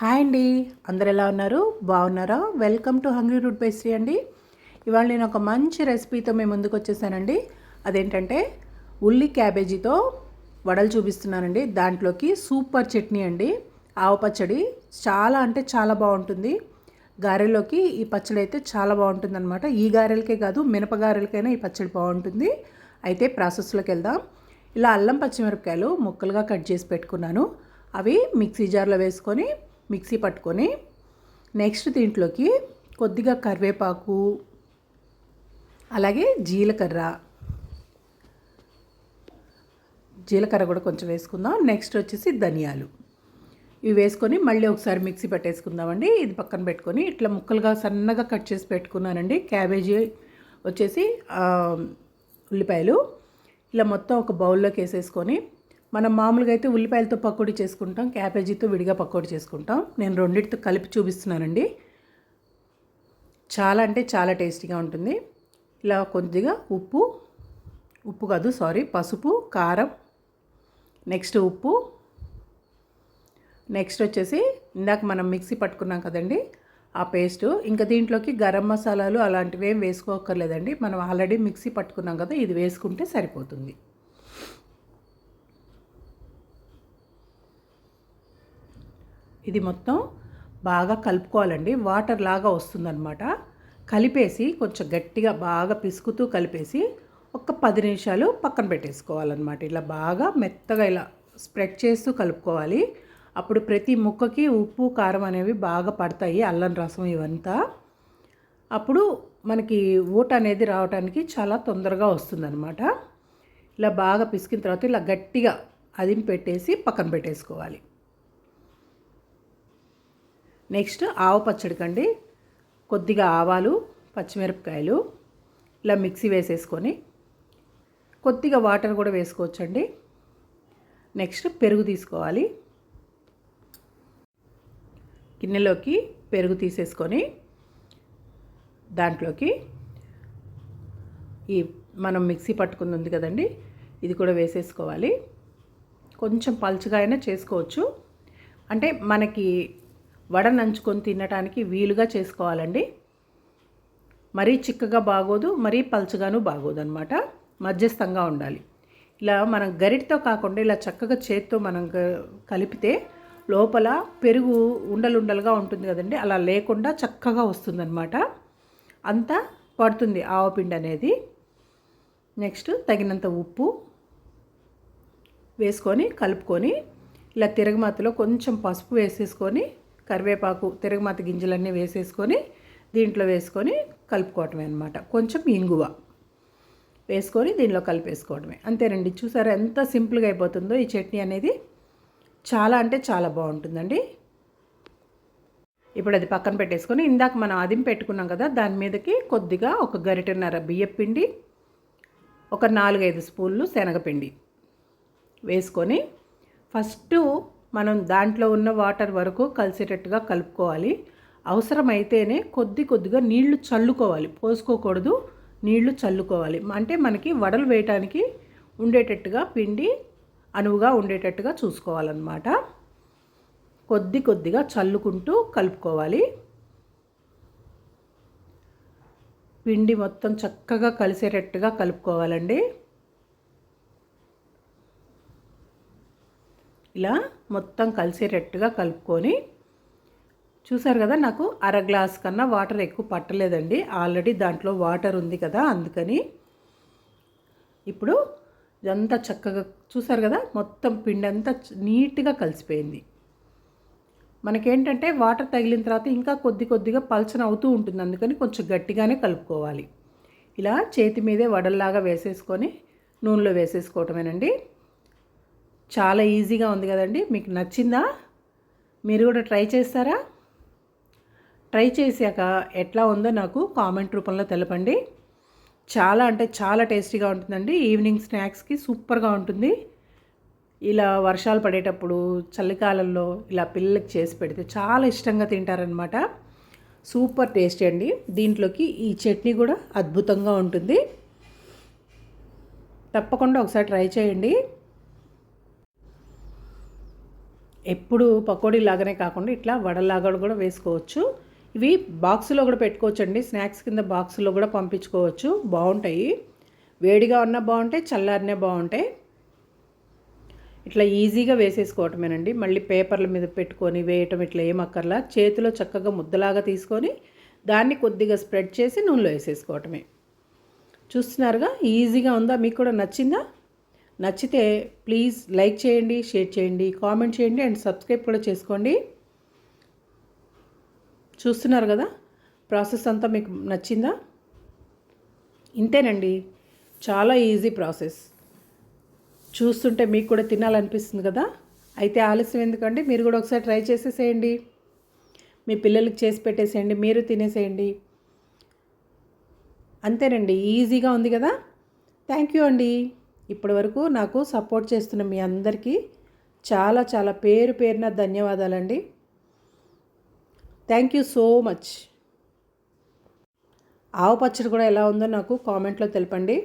Hi అండి. అందరు ఎలా ఉన్నారు? బాగున్నారా? Welcome to hungry root pastry అండి. ఇవాళ నేను ఒక మంచి రెసిపీతో మేము ముందుకు వచ్చేసానండి. అదేంటంటే ఉల్లి క్యాబేజీతో వడలు చూపిస్తున్నానండి. దాంట్లోకి సూపర్ చట్నీ అండి. ఆవు పచ్చడి చాలా అంటే చాలా బాగుంటుంది. గారెలోకి ఈ పచ్చడి అయితే చాలా బాగుంటుంది అనమాట ఈ గారెలకే కాదు మినప గారెలకైనా ఈ పచ్చడి బాగుంటుంది. అయితే ప్రాసెస్లోకి వెళ్దాం. ఇలా అల్లం పచ్చిమిరపకాయలు ముక్కలుగా కట్ చేసి పెట్టుకున్నాను. అవి మిక్సీ జార్లో వేసుకొని మిక్సీ పట్టుకొని నెక్స్ట్ దీంట్లోకి కొద్దిగా కరివేపాకు అలాగే జీలకర్ర. జీలకర్ర కూడా కొంచెం వేసుకుందాం. నెక్స్ట్ వచ్చేసి ధనియాలు. ఇవి వేసుకొని మళ్ళీ ఒకసారి మిక్సీ పెట్టేసుకుందామండి. ఇది పక్కన పెట్టుకొని ఇట్లా ముక్కలుగా సన్నగా కట్ చేసి పెట్టుకున్నానండి. క్యాబేజీ వచ్చేసి ఉల్లిపాయలు. ఇలా మొత్తం ఒక బౌల్లోకి వేసేసుకొని మనం మామూలుగా అయితే ఉల్లిపాయలతో పకోడీ చేసుకుంటాం క్యాబేజీతో విడిగా పకోడీ చేసుకుంటాం. నేను రెండింటితో కలిపి చూపిస్తున్నానండి. చాలా అంటే చాలా టేస్టీగా ఉంటుంది. ఇలా కొద్దిగా ఉప్పు ఉప్పు కాదు సారీ పసుపు కారం నెక్స్ట్ ఉప్పు నెక్స్ట్ వచ్చేసి ఇందాక మనం మిక్సీ పట్టుకున్నాం కదండి ఆ పేస్ట్. ఇంకా దీంట్లోకి గరం మసాలాలు అలాంటివి ఏం వేసుకోక్కర్లేదండి. మనం ఆల్రెడీ మిక్సీ పట్టుకున్నాం కదా ఇది వేసుకుంటే సరిపోతుంది. ఇది మొత్తం బాగా కలుపుకోవాలండి. వాటర్ లాగా వస్తుందన్నమాట. కలిపేసి కొంచెం గట్టిగా బాగా పిసుకుతూ కలిపేసి ఒక పది నిమిషాలు పక్కన పెట్టేసుకోవాలన్నమాట. ఇలా బాగా మెత్తగా ఇలా స్ప్రెడ్ చేస్తూ కలుపుకోవాలి. అప్పుడు ప్రతి ముక్కకి ఉప్పు కారం అనేవి బాగా పడతాయి అల్లం రసం ఇవంతా. అప్పుడు మనకి ఊట అనేది రావడానికి చాలా తొందరగా వస్తుందన్నమాట. ఇలా బాగా పిసికిన తర్వాత ఇలా గట్టిగా అదిం పెట్టేసి పక్కన పెట్టేసుకోవాలి. నెక్స్ట్ ఆవు పచ్చడికండి కొద్దిగా ఆవాలు పచ్చిమిరపకాయలు ఇలా మిక్సీ వేసేసుకొని కొద్దిగా వాటర్ కూడా వేసుకోవచ్చండి. నెక్స్ట్ పెరుగు తీసుకోవాలి. గిన్నెలోకి పెరుగు తీసేసుకొని దాంట్లోకి ఈ మనం మిక్సీ పట్టుకుంది ఉంది కదండి ఇది కూడా వేసేసుకోవాలి. కొంచెం పలుచగా అయినా చేసుకోవచ్చు. అంటే మనకి వడ నంచుకొని తినడానికి వీలుగా చేసుకోవాలండి. మరీ చిక్కగా బాగోదు మరీ పల్చగాను బాగోదు అనమాట మధ్యస్థంగా ఉండాలి. ఇలా మనం గరిటితో కాకుండా ఇలా చక్కగా చేత్తో మనం కలిపితే లోపల పెరుగు ఉండలుండలుగా ఉంటుంది కదండి. అలా లేకుండా చక్కగా వస్తుందన్నమాట. అంతా పడుతుంది ఆవపిండి అనేది. నెక్స్ట్ తగినంత ఉప్పు వేసుకొని కలుపుకొని ఇలా తిరగమాతలో కొంచెం పసుపు వేసేసుకొని కరివేపాకు తిరగమాత గింజలన్నీ వేసేసుకొని దీంట్లో వేసుకొని కలుపుకోవటమే అనమాట కొంచెం ఇంగువ వేసుకొని దీనిలో కలిపేసుకోవడమే అంతేనండి. చూసారా ఎంత సింపుల్గా అయిపోతుందో ఈ చట్నీ అనేది. చాలా అంటే చాలా బాగుంటుందండి. ఇప్పుడు అది పక్కన పెట్టేసుకొని ఇందాక మనం అదిం పెట్టుకున్నాం కదా దాని మీదకి కొద్దిగా ఒక గరిటెన్నర బియ్యపిండి ఒక నాలుగైదు స్పూన్లు శనగపిండి వేసుకొని ఫస్ట్ మనం దాంట్లో ఉన్న వాటర్ వరకు కలిసేటట్టుగా కలుపుకోవాలి. అవసరమైతేనే కొద్ది కొద్దిగా నీళ్ళు చల్లుకోవాలి. పోసుకోకూడదు నీళ్ళు చల్లుకోవాలి. అంటే మనకి వడలు వేయటానికి ఉండేటట్టుగా పిండి అనువుగా ఉండేటట్టుగా చూసుకోవాలన్నమాట. కొద్ది కొద్దిగా చల్లుకుంటూ కలుపుకోవాలి. పిండి మొత్తం చక్కగా కలిసేటట్టుగా కలుపుకోవాలండి. ఇలా మొత్తం కలిసేటట్టుగా కలుపుకొని చూసారు కదా నాకు అర గ్లాస్ కన్నా వాటర్ ఎక్కువ పట్టలేదండి. ఆల్రెడీ దాంట్లో వాటర్ ఉంది కదా అందుకని ఇప్పుడు ఇదంతా చక్కగా చూసారు కదా మొత్తం పిండి అంతా చ- నీట్గా కలిసిపోయింది. మనకేంటంటే వాటర్ తగిలిన తర్వాత ఇంకా కొద్ది కొద్దిగా పల్చన అవుతూ ఉంటుంది. అందుకని కొంచెం గట్టిగానే కలుపుకోవాలి. ఇలా చేతి మీదే వడల్లాగా వేసేసుకొని నూనెలో వేసేసుకోవటమేనండి. చాలా ఈజీగా ఉంది కదండి. మీకు నచ్చిందా? మీరు కూడా ట్రై చేస్తారా? ట్రై చేశాక ఎట్లా ఉందో నాకు కామెంట్ రూపంలో తెలపండి. చాలా అంటే చాలా టేస్టీగా ఉంటుందండి. ఈవినింగ్ స్నాక్స్కి సూపర్గా ఉంటుంది. ఇలా వర్షాలు పడేటప్పుడు చలికాలంలో ఇలా పిల్లలకి చేసి పెడితే చాలా ఇష్టంగా తింటారనమాట సూపర్ టేస్టీ అండి. దీంట్లోకి ఈ చట్నీ కూడా అద్భుతంగా ఉంటుంది. తప్పకుండా ఒకసారి ట్రై చేయండి. ఎప్పుడు పకోడీ లాగానే కాకుండా ఇట్లా వడలాగా కూడా వేసుకోవచ్చు. ఇవి బాక్సులో కూడా పెట్టుకోవచ్చు అండి స్నాక్స్ కింద బాక్సులో కూడా పంపించుకోవచ్చు. బాగుంటాయి. వేడిగా ఉన్నా బాగుంటాయి చల్లారినే బాగుంటాయి. ఇట్లా ఈజీగా వేసేసుకోవటమేనండి. మళ్ళీ పేపర్ల మీద పెట్టుకొని వేయటం ఇట్లా ఏమక్కర్లా చేతిలో చక్కగా ముద్దలాగా తీసుకొని దాన్ని కొద్దిగా స్ప్రెడ్ చేసి నూనెలో వేసేసుకోవటమే. చూస్తున్నారుగా? ఈజీగా ఉందా? మీకు కూడా నచ్చిందా? నచ్చితే ప్లీజ్ లైక్ చేయండి షేర్ చేయండి కామెంట్ చేయండి అండ్ సబ్స్క్రైబ్ కూడా చేసుకోండి. చూస్తున్నారు కదా? ప్రాసెస్ అంతా మీకు నచ్చిందా? ఇంతేనండి. చాలా ఈజీ ప్రాసెస్. చూస్తుంటే మీకు కూడా తినాలనిపిస్తుంది కదా? అయితే ఆలస్యం ఎందుకండి? మీరు కూడా ఒకసారి ట్రై చేసేసేయండి. మీ పిల్లలకి చేసి పెట్టేసేయండి మీరు తినేసేయండి. అంతేనండి. ఈజీగా ఉంది కదా? థ్యాంక్ యూ అండి. ఇప్పటి వరకు నాకు సపోర్ట్ చేస్తున్న మీ అందరికీ చాలా చాలా పేరు పేరున ధన్యవాదాలండి. థ్యాంక్ యూ సో మచ్ ఆవు పచ్చడి కూడా ఎలా ఉందో నాకు కామెంట్లో తెలపండి.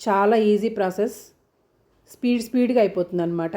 చాలా ఈజీ ప్రాసెస్ స్పీడ్ స్పీడ్గా అయిపోతుంది అనమాట